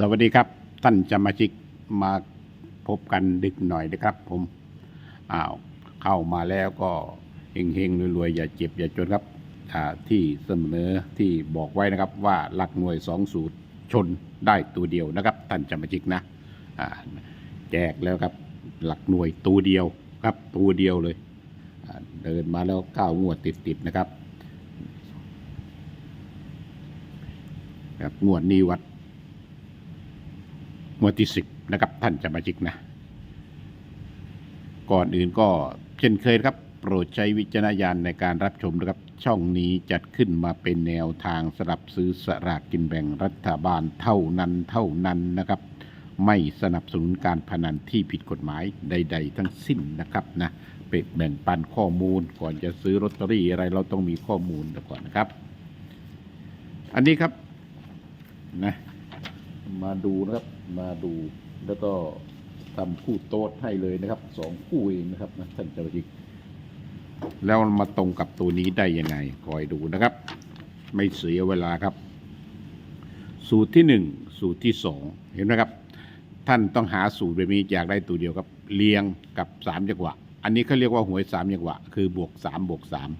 สวัสดีครับ ท่านสมาชิกมาพบกันดึกหน่อยนะครับ ผมอ้าวเข้ามาแล้วก็เฮงเฮงๆรวยๆอย่าเจ็บอย่าจนครับที่เสนอที่บอกไว้นะครับว่าหลักหน่วยสองสูตรชนได้ตัวเดียวนะครับ ท่านสมาชิกนะแจกแล้วครับหลักหน่วยตัวเดียวครับตัวเดียวเลยเดินมาแล้วก้าวงวดติดๆนะครับครับงวดนี้วัด หมวดที่สิบนะครับ ท่านจะมาจิกนะ ก่อนอื่นก็เช่นเคยครับ โปรดใช้วิจารณญาณในการรับชมนะครับ ช่องนี้จัดขึ้นมาเป็นแนวทางสำหรับซื้อสลากกินแบ่งรัฐบาลเท่านั้นเท่านั้นนะครับ ไม่สนับสนุนการพนันที่ผิดกฎหมายใด ๆ ทั้งสิ้นนะครับนะเป็นแบ่งปันข้อมูลก่อนจะซื้อลอตเตอรี่อะไรเราต้องมีข้อมูลก่อนนะครับ อันนี้ครับนะมาดูนะครับ มาดู แล้วก็ทำคู่โต๊ดให้เลยนะครับสองคู่เองนะครับนะท่านเจ้าหน้าที่แล้วมาตรงกับตัวนี้ได้ยังไง คอยดูนะครับ ไม่เสียเวลาครับ สูตรที่หนึ่งสูตรที่สองเห็นไหมครับ ท่านต้องหาสูตรแบบนี้อยากได้ตัวเดียวครับเรียงกับสามจังหวะ อันนี้เขาเรียกว่าหวยสามจังหวะ คือบวกสามบวกสาม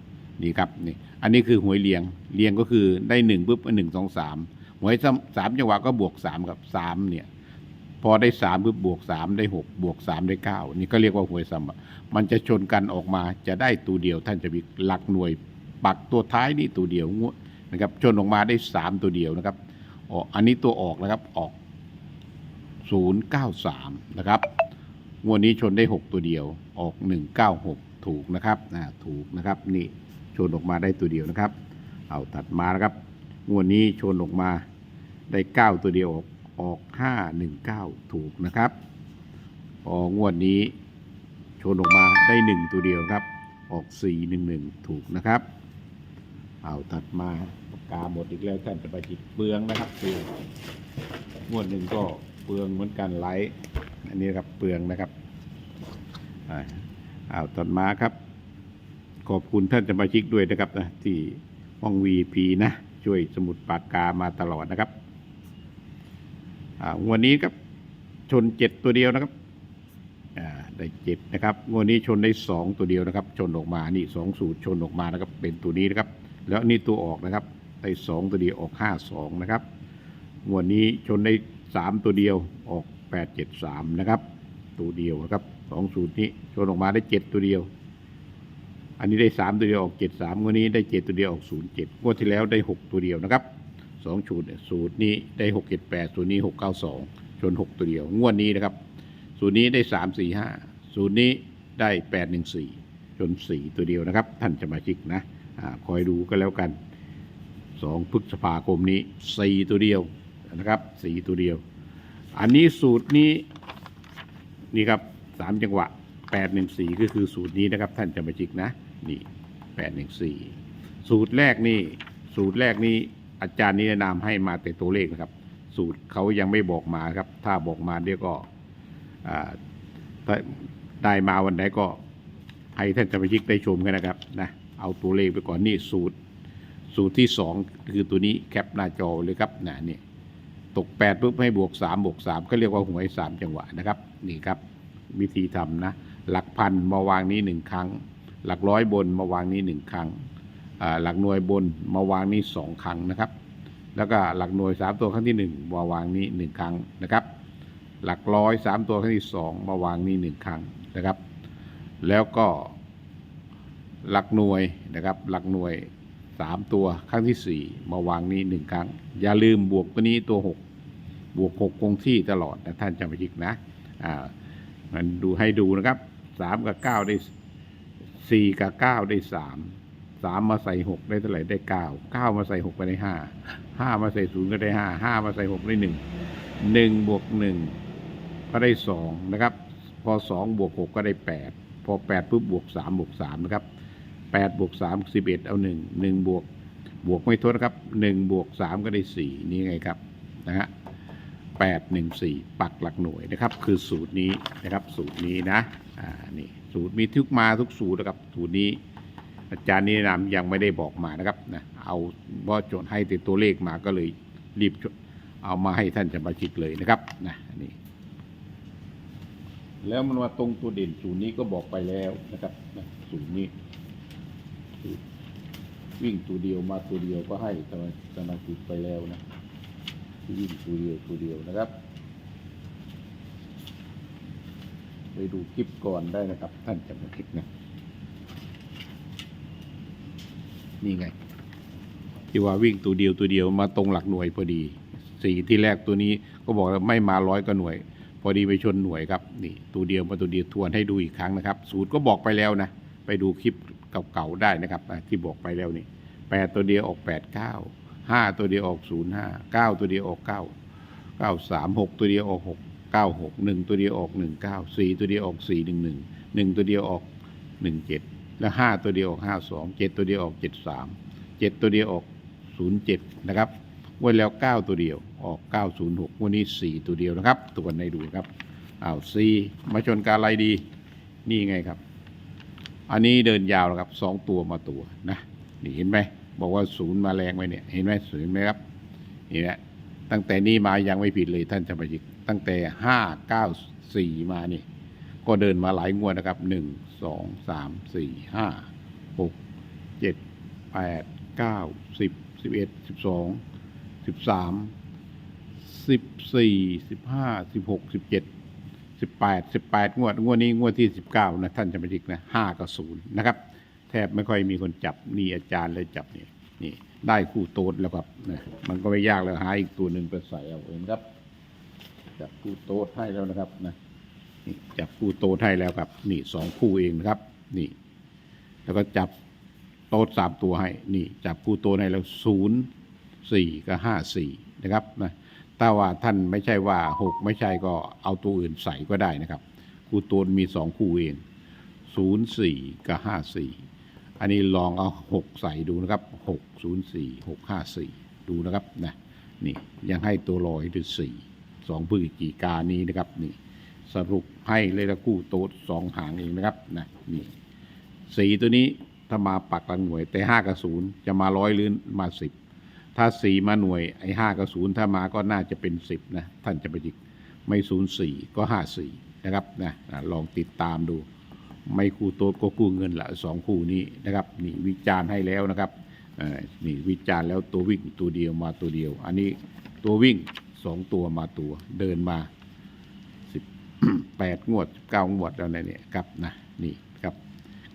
นี่ครับนี่อันนี้คือหวยเรียงเรียงก็คือได้หนึ่งปุ๊บหนึ่งสองสามหวยสามจังหวะก็บวกสามกับสามเนี่ย พอได้สามปุ๊บบวกสามได้หกบวกสามได้เก้านี่ก็เรียกว่าหวยซ้ำอะมันจะชนกันออกมาจะได้ตัวเดียวท่านจะมีหลักหน่วยปักตัวท้ายนี่ตัวเดียวงวดนะครับชนออกมาได้สามตัวเดียวนะครับอ๋ออันนี้ตัวออกนะครับออกศูนย์เก้าสามนะครับงวดนี้ชนได้หกตัวเดียวออกหนึ่งเก้าหกถูกนะครับอ่าถูกนะครับนี่ชนออกมาได้ตัวเดียวนะครับ เอาตัดมานะครับงวดนี้ชนออกมาได้เก้าตัวเดียวออก ออกห้าหนึ่งเก้าถูกนะครับพอกงวดนี้ชนออกมาได้หนึ่งตัวเดียวครับ ออกสี่หนึ่งหนึ่งถูกนะครับเอาตัดมาปากกาหมดอีกแล้วท่านจะไปจิตเปลืองนะครับเปลืองงวดหนึ่งก็เปลืองเหมือนกันไลท์อันนี้ครับเปลืองนะครับเอาตัดมาครับ ขอบคุณท่านสมาชิกด้วยนะครับนะที่ห้อง VP นะ ช่วยสมุดปากกามาตลอดนะครับ งวันนี้ครับชนเจ็ดตัวเดียวนะครับอ่าได้เจ็ดนะครับงวดนี้ชนได้สองตัวเดียวนะครับ ชนออกมานี่สองสูตรชนออกมานะครับ เป็นตัวนี้นะครับ แล้วนี่ตัวออกนะครับได้สองตัวเดียวออกห้าสองนะครับงวดนี้ชนได้สามตัวเดียวออกแปดเจ็ดสามนะครับตัวเดียวนะครับสองสูตรนี้ชนออกมาได้เจ็ดตัวเดียว อันนี้ได้สามตัวเดียวออกเจ็ดสามงวดนี้ได้เจ็ดตัวเดียวออกศูนย์เจ็ดงวดที่แล้วได้หกตัวเดียวนะครับ สองสูตรสูตรนี้ได้หกเจ็ดแปดสูตรนี้หกเก้าสองชนหกตัวเดียว งวดนี้นะครับ สูตรนี้ได้สามสี่ห้าสูตรนี้ได้แปดหนึ่งสี่ชนสี่ตัวเดียวนะครับ ท่านสมาชิกนะอคอยดูก็แล้วกันสองพฤษภาคมนี้สี่ตัวเดียวนะครับสี่ตัวเดียว อันนี้สูตรนี้นี่ครับสามจังหวะแปดหนึ่งสี่ก็คือสูตรนี้นะครับ ท่านสมาชิกนะนี่แปดหนึ่งสี่สูตรแรกนี่สูตรแรกนี่ อาจารย์นิแนะนำให้มาแต่ตัวเลขนะครับ สูตรเขายังไม่บอกมาครับ ถ้าบอกมาเดี๋ยวก็ถ้าได้มาวันไหนก็ให้ท่านสมาชิกได้ชมกันนะครับนะเอาตัวเลขไปก่อนนี่สูตร สูตรที่สองคือตัวนี้แคปหน้าจอเลยครับนะนี่ตกแปดปุ๊บให้บวกสามบวกสามก็เรียกว่าหวยสามจังหวะนะครับ นี่ครับ วิธีทำนะ หลักพันมาวางนี้หนึ่งครั้ง หลักร้อยบนมาวางนี้หนึ่งครั้ง หลักหน่วยบนมาวางนี้สองครั้งนะครับ แล้วก็หลักหน่วยสามตัวครั้งที่หนึ่งมาวางนี้หนึ่งครั้งนะครับ หลักร้อยสามตัวครั้งที่สองมาวางนี้หนึ่งครั้งนะครับ แล้วก็หลักหน่วยนะครับ หลักหน่วยสามตัวครั้งที่สี่มาวางนี้หนึ่งครั้ง อย่าลืมบวกตัวนี้ตัวหกบวกหกคงที่ตลอดนะท่านจำไว้ยิกนะอ่ามันดูให้ดูนะครับสามกับเก้าได้สี่กับเก้าได้สาม สามมาใส่หกได้เท่าไหร่ได้เก้าเก้ามาใส่หกไปได้ห้าห้ามาใส่ศูนย์ก็ได้ห้าห้ามาใส่หกได้หนึ่งหนึ่งบวกหนึ่งก็ได้สองนะครับ พอสองบวกหกก็ได้แปดพอแปดปุ๊บบวกสามบวกสามนะครับแปดบวกสามสิบเอ็ดเอาหนึ่งหนึ่งบวกบวกไม่ทดนะครับหนึ่งบวกสามก็ได้สี่นี่ไงครับนะฮะ814ปักหลักหน่วยนะครับ คือสูตรนี้นะครับ สูตรนี้นะอ่านี่สูตรมีทุกมาทุกสูตรนะครับสูตรนี้ อาจารย์นินามยังไม่ได้บอกมานะครับนะเอาว่าโจทย์ให้ติดตัวเลขมาก็เลยรีบเอามาให้ท่านจะมาชิกเลยนะครับนะนี่แล้วมันมาตรงตัวเด่นศูนย์นี้ก็บอกไปแล้วนะครับนะศูนย์นี้ วิ่งตัวเดียวมาตัวเดียวก็ให้สมาสมาชิกไปแล้วนะวิ่งตัวเดียวตัวเดียวนะครับไปดูคลิปก่อนได้นะครับ ท่านจะมาคลิปนะ นี่ไง ที่ว่าวิ่งตัวเดียวตัวเดียวมาตรงหลักหน่วยพอดีสี่ที่แรกตัวนี้ก็บอกแล้วไม่มาร้อยก็หน่วย พอดีไปชนหน่วยครับนี่ตัวเดียวมาตัวเดียวทวนให้ดูอีกครั้งนะครับ สูตรก็บอกไปแล้วนะ ไปดูคลิปเก่าๆได้นะครับที่บอกไปแล้วนี่แปดตัวเดียวออกแปดเก้าห้าตัวเดียวออกศูนย์ห้าเก้าตัวเดียวออกเก้าเก้าสามหกตัวเดียวออกหกเก้าหกหนึ่งตัวเดียวออกหนึ่งเก้าสี่ตัวเดียวออกสี่หนึ่งหนึ่งหนึ่งตัวเดียวออกหนึ่งเจ็ด แล้วห้าตัวเดียวออกห้าสองเจ็ดตัวเดียวออกเจ็ดสามเจ็ดตัวเดียวออกศูนย์เจ็ดนะครับวันแล้วเก้าตัวเดียวออกเก้าศูนย์หกวันนี้สี่ตัวเดียวนะครับตัวในดูครับอ้าวสี่มาชนการอะไรดีนี่ไงครับ อันนี้เดินยาวแล้วครับสองตัวมาตัวนะนี่เห็นไหมบอกว่าศูนย์มาแรงไหมเนี่ยเห็นไหมศูนย์ไหมครับนี่แหละตั้งแต่นี้มายังไม่ผิดเลยท่านจะมายิกตั้งแต่ห้าเก้าสี่มานี่ ก็เดินมาหลายงวดนะครับหนึ่งสองสามสี่ห้าหกเจ็ดแปดเก้าสิบสิบเอ็ดสิบสองสิบสามสิบสี่สิบห้าสิบหกสิบเจ็ดสิบแปดสิบแปดงวด งวดนี้งวดที่สิบเก้านะท่านจะไม่จิกนะห้ากับศูนย์นะครับ แทบไม่ค่อยมีคนจับนี่อาจารย์เลยจับนี่นี่ ได้คู่โต๊ดแล้วครับนะมันก็ไม่ยากแล้วหาอีกตัวหนึ่งไปใส่เอาเองครับจับคู่โต๊ดให้แล้วนะครับนะ จับคู่โต๊ดให้แล้วครับนี่สองคู่เองนะครับนี่แล้วก็จับโต๊ดสามตัวให้นี่จับคู่โต๊ดให้แล้วศูนย์สี่กับห้าสี่นะครับนะถ้าว่าท่านไม่ใช่ว่าหกไม่ใช่ก็เอาตัวอื่นใส่ก็ได้นะครับ คู่โต๊ดมีสองคู่เองศูนย์สี่กับห้าสี่อันนี้ลองเอาหกใส่ดูนะครับหกศูนย์สี่หกห้าสี่ดูนะครับนะนี่ยังให้ตัวลอยถึงสี่สองพฤศจิกานี้นะครับนี่สรุป ให้เลยละคู่โต๊ดสองหางเองนะครับนะนี่สีตัวนี้ถ้ามาปักหลังหน่วย แต่ห้ากับศูนย์จะมาร้อยหรือมาสิบถ้าสีมาหน่วยไอ้ห้ากับศูนย์ถ้ามาก็น่าจะเป็นสิบนะท่านจะไปจิกไม่ศูนย์สี่ก็ห้าสี่นะครับนะลองติดตามดู ไม่คู่โต๊ดก็คู่เงินละสองคู่นี้นะครับนี่วิจารณ์ให้แล้วนะครับนี่วิจารณ์แล้วตัววิ่งตัวเดียวมาตัวเดียว อันนี้ตัววิ่งสองตัวมาตัวเดินมา แปดงวดเก้างวดแล้วนะเนี่ยครับนะนี่ครับ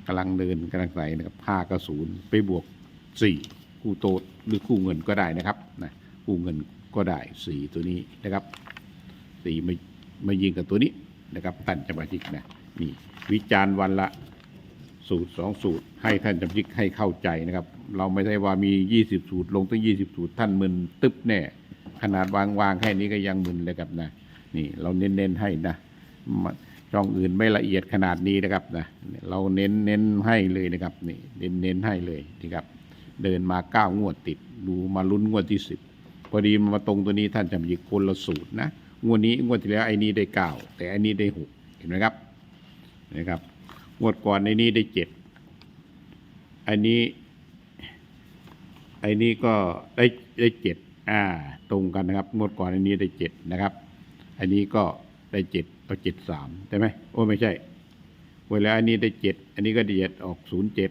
กำลังเดินกำลังใส่นะครับห้ากับศูนย์ไปบวกสี่คู่โต๊ดหรือคู่เงินก็ได้นะครับนะคู่เงินก็ได้สี่ตัวนี้นะครับสี่ไม่ไม่ยิงกับตัวนี้นะครับท่านจะมาจิกนะนี่วิจารณ์วันละสูตรสองสูตร ให้ท่านจำจิกให้เข้าใจนะครับ เราไม่ใช่ว่ามียี่สิบสูตร ลงตั้งยี่สิบสูตรท่านมึนตึ๊บแน่ ขนาดวางวางแค่นี้ก็ยังมึนเลยครับนะนี่เราเน้นๆให้นะ ช่องอื่นไม่ละเอียดขนาดนี้นะครับนะเราเน้นเน้นให้เลยนะครับนี่เน้นเน้นให้เลยนี่ครับเดินมาเก้างวดติด ดูมาลุ้นงวดที่สิบพอดีมาตรงตัวนี้ท่านจำยิกคนละสูตรนะงวดนี้งวดที่แล้วไอ้นี้ได้เก้าแต่อันนี้ได้หกเห็นไหมครับนะครับงวดก่อนไอ้นี้ได้เจ็ดอันนี้ไอ้นี้ก็ได้ได้เจ็ดอ่าตรงกันนะครับงวดก่อนอันนี้ได้เจ็ดนะครับ อันนี้ก็ ได้เจ็ดเอาเจ็ดสามใช่ไหมโอ้ไม่ใช่ เวลาอันนี้ได้เจ็ดอันนี้ก็ได้เจ็ดออกศูนย์เจ็ด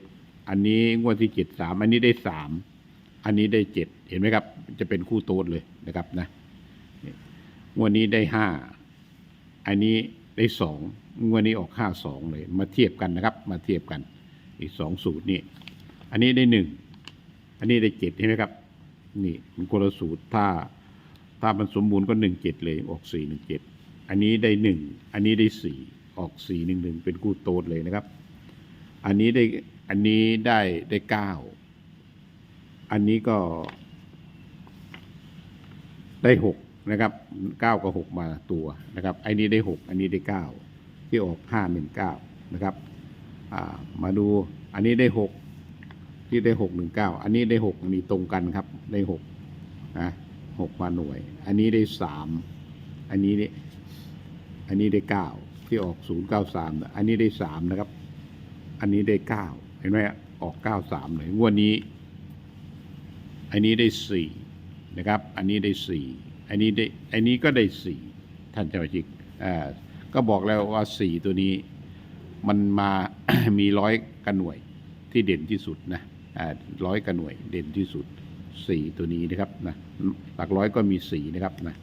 อันนี้งวดที่เจ็ดสามอันนี้ได้สามอันนี้ได้เจ็ดเห็นไหมครับ จะเป็นคู่โต๊ดเลยนะครับนะงวดนี้ได้ห้าอันนี้ได้สองงวดนี้ออกห้าสองเลย มาเทียบกันนะครับ มาเทียบกัน อีกสองสูตรนี่อันนี้ได้หนึ่งอันนี้ได้เจ็ดเห็นไหมครับ นี่มันคนละสูตรถ้าถ้ามันสมบูรณ์ก็หนึ่งเจ็ดเลยออกสี่หนึ่งเจ็ด อันนี้ได้หนึ่งอันนี้ได้สี่ออกสี่หนึ่งหนึ่งเป็นคู่โต๊ดเลยนะครับ อันนี้ได้อันนี้ได้ได้เก้าอันนี้ก็ ได้หกนะครับเก้ากับหกมาตัวนะครับไอ้นี้ได้หกอันนี้ได้เก้าที่ออกห้าหนึ่งเก้านะครับมาดูอันนี้ได้หกที่ได้หกหนึ่งเก้าอันนี้ได้หกมีตรงกันครับ ได้หกนะหกมาหน่วย อันนี้ได้สามอันนี้ได้ อันนี้ได้เก้าที่ออกศูนย์เก้าสามอันนี้ได้สามนะครับ อันนี้ได้เก้าเห็นไหมออกเก้าสามเลยงวดนี้ อันนี้ได้สี่นะครับ อันนี้ได้สี่อันนี้ได้อันนี้ก็ได้สี่ท่านเจ้าชิกอ่าก็บอกแล้วว่าสี่ตัวนี้มันมามีร้อยกระหน่วยที่เด่นที่สุดนะอ่าร้อยกระหน่วยเด่นที่สุดสี่ตัวนี้นะครับนะหลักร้อยก็มีสี่นะครับนะ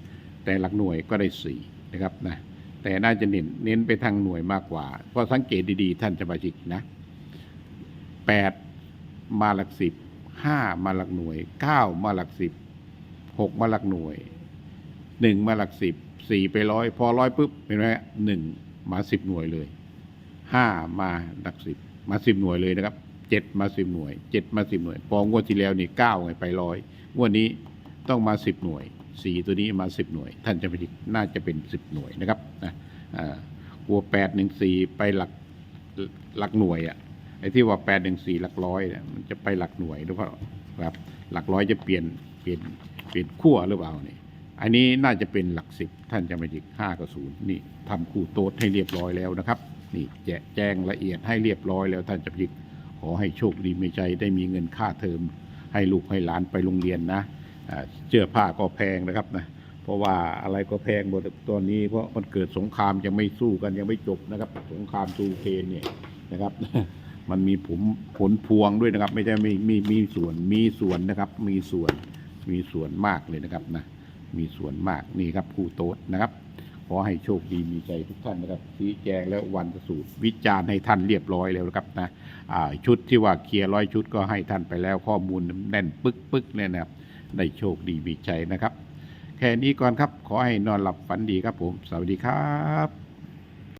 แต่หลักหน่วยก็ได้สี่นะครับนะ แต่น่าจะเน้นเน้นไปทางหน่วยมากกว่า เพราะสังเกตดีๆ ท่านจะมาจิกนะแปดมาหลักสิบห้ามาหลักหน่วยเก้ามาหลักสิบหกมาหลักหน่วยหนึ่งมาหลักสิบสี่ไปร้อยพอร้อยปุ๊บเห็นไหมหนึ่งมาสิบหน่วยเลยห้ามาหลักสิบมาสิบหน่วยเลยนะครับเจ็ดมาสิบหน่วยเจ็ดมาสิบหน่วยพองวดที่แล้วนี่เก้าไงไปร้อยงวดนี้ต้องมาสิบหน่วย สี่ตัวนี้มาสิบหน่วย ท่านจะไปจิน่าจะเป็นสิบหน่วยนะครับนะกลัวแปดหนึ่งสี่ไปหลักหลักหน่วยอะไอ้ที่ว่าแปดหนึ่งสี่หลักร้อยเนี่ยมันจะไปหลักหน่วยหรือเปล่าครับ หลักร้อยจะเปลี่ยนเปลี่ยนเปลี่ยนขั้วหรือเปล่านี่อันนี้น่าจะเป็นหลักสิบท่านจะมาจิกห้ากับศูนย์นี่ทำคู่โต๊ดให้เรียบร้อยแล้วนะครับ นี่แจแจงละเอียดให้เรียบร้อยแล้วท่านจะจิกขอให้โชคดีมีใจได้มีเงินค่าเทอมให้ลูกให้หลานไปโรงเรียนนะ เสื้อผ้าก็แพงนะครับนะเพราะว่าอะไรก็แพงหมดตอนนี้เพราะมันเกิดสงครามยังไม่สู้กันยังไม่จบนะครับ สงครามซูเครนเนี่ยนะครับ มันมีผลผลพวงด้วยนะครับ ไม่ใช่ไม่มีมีส่วนมีส่วนนะครับ มีส่วนมีส่วนมากเลยนะครับนะมีส่วนมากนี่ครับผู้โต๊ดนะครับขอให้โชคดีมีใจทุกท่านนะครับชี้แจงแล้ววันสูตรวิจารณ์ให้ท่านเรียบร้อยแล้วนะครับนะชุดที่ว่าเคลียร์ร้อยชุดก็ให้ท่านไปแล้วข้อมูลแน่นปึ๊กปึ๊กเนี่ยนะครับ ได้โชคดีมีใจนะครับ แค่นี้ก่อนครับ ขอให้นอนหลับฝันดีครับผม สวัสดีครับ